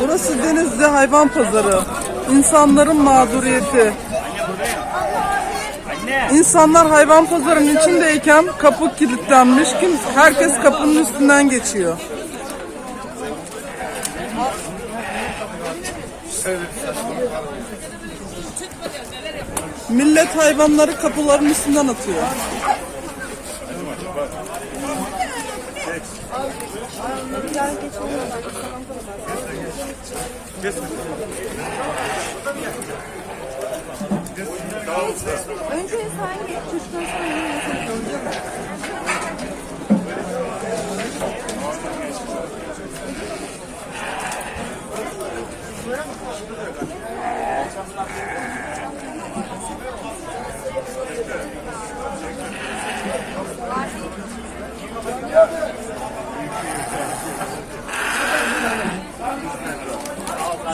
Burası Denizli Hayvan Pazarı. İnsanların mağduriyeti. İnsanlar hayvan pazarının içindeyken kapı kilitlenmiş. Kim, herkes kapının üstünden geçiyor. Millet hayvanları kapıların üstünden atıyor. Önce sen geç, çocuktan sonra yine sen kalacak.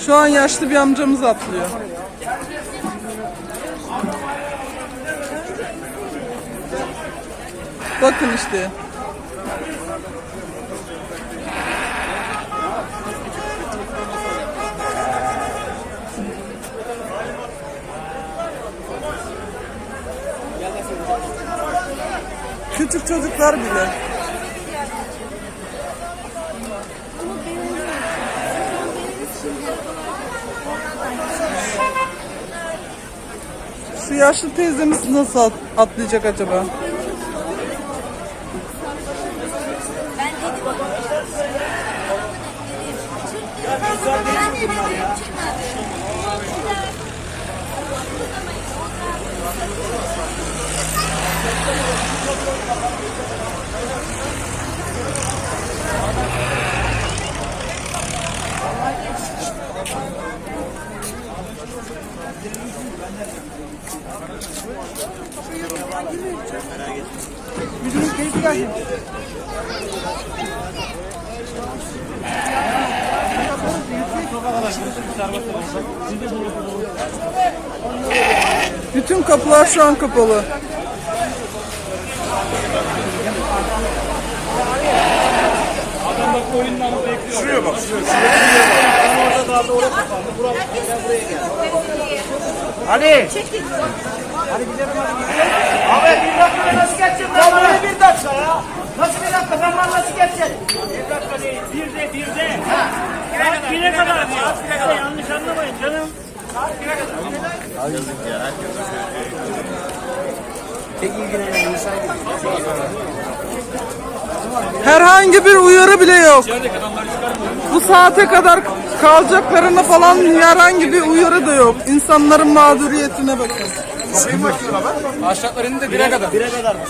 Şu an yaşlı bir amcamız atlıyor. Bakın işte. Küçük çocuklar bile. Şu yaşlı teyzemiz nasıl at- atlayacak acaba? Ben de dedim çıkmadı. Bütün kapılar şu an kapalı. Şuraya bak. Ali. Hadi gidelim hadi. Abi bir dakika nasıl geçeceksin? Ya buraya bir dakika ya. Nasıl bir dakika? Sen bana nasıl geçeceksin? Bir dakika değil. Bir de bir de. Saat bire kadar ya. Yanlış anlamayın canım. Saat bire kadar. Herhangi bir uyarı bile yok. Bu saate kadar kalacaklarına falan herhangi bir uyarı da yok. İnsanların mağduriyetine bakın. Aşağılarını da bire kadar. Bire kadarmış.